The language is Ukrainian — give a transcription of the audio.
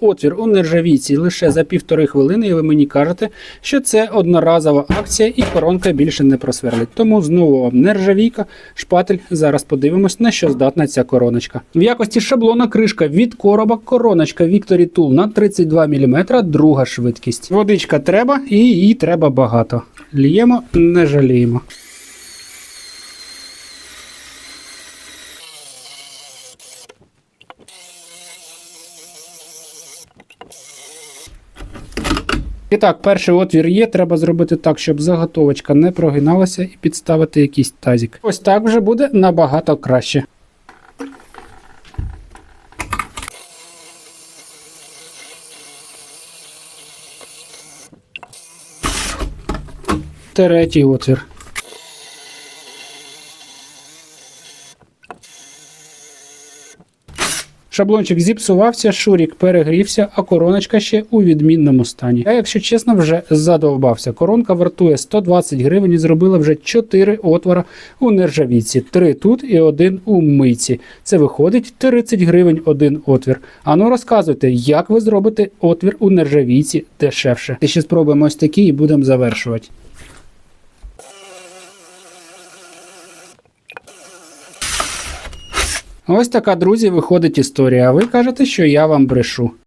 Отвір у нержавійці лише за півтори хвилини, і ви мені кажете, що це одноразова акція і коронка більше не просверлить. Тому знову вам нержавійка, шпатель. Зараз подивимось, на що здатна ця короночка. В якості шаблона кришка від короба, короночка Victory Tool на 32 мм, друга швидкість. Водичка треба і її треба багато. Ліємо, не жаліємо. І так, перший отвір є. Треба зробити так, щоб заготовочка не прогиналася і підставити якийсь тазик. Ось так вже буде набагато краще. Третій отвір. Шаблончик зіпсувався, шурік перегрівся, а короночка ще у відмінному стані. Я, якщо чесно, вже задовбався. Коронка вартує 120 гривень і зробила вже 4 отвора у нержавійці. 3 тут і один у мийці. Це виходить 30 гривень один отвір. Ану розказуйте, як ви зробите отвір у нержавійці дешевше. І ще спробуємо ось такі і будемо завершувати. Ось така, друзі, виходить історія. А ви кажете, що я вам брешу.